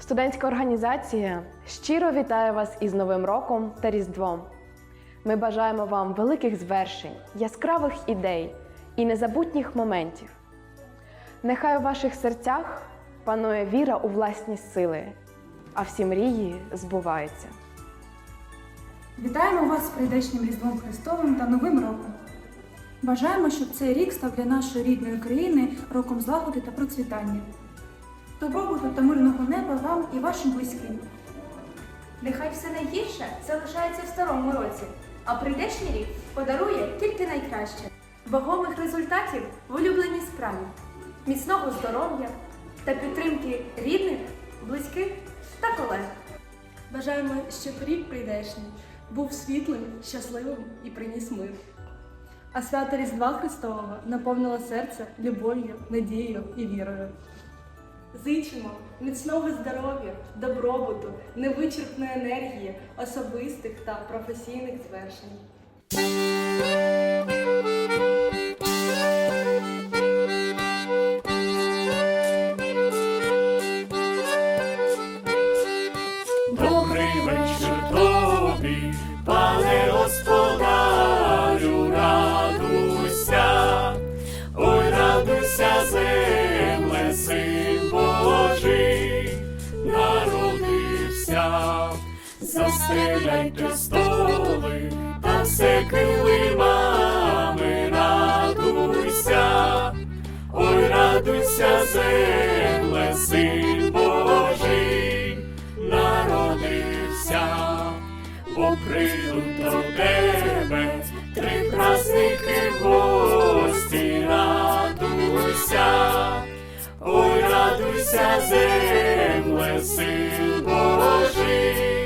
Студентська організація щиро вітає вас із Новим роком та Різдвом. Ми бажаємо вам великих звершень, яскравих ідей і незабутніх моментів. Нехай у ваших серцях панує віра у власні сили, а всі мрії збуваються. Вітаємо вас з прийдешнім Різдвом Христовим та Новим роком. Бажаємо, щоб цей рік став для нашої рідної країни роком злагоди та процвітання. Добробуту та мирного неба вам і вашим близьким. Нехай все найгірше залишається в старому році, а прийдешній рік подарує тільки найкраще. Вагомих результатів в улюбленій справі, міцного здоров'я та підтримки рідних, близьких та колег. Бажаємо, щоб рік прийдешній був світлим, щасливим і приніс мир. А свято Різдва Христового наповнило серце любов'ю, надією і вірою. Зичимо міцного здоров'я, добробуту, невичерпної енергії, особистих та професійних звершень. Добрий вечір тобі, пане господарю, застеляйте столи та все килимами, радуйся, ой, радуйся, земле, син Божий, народився, бо прийдуть до тебе три праздники гості, радуйся, ой, радуйся, земле, син Божий,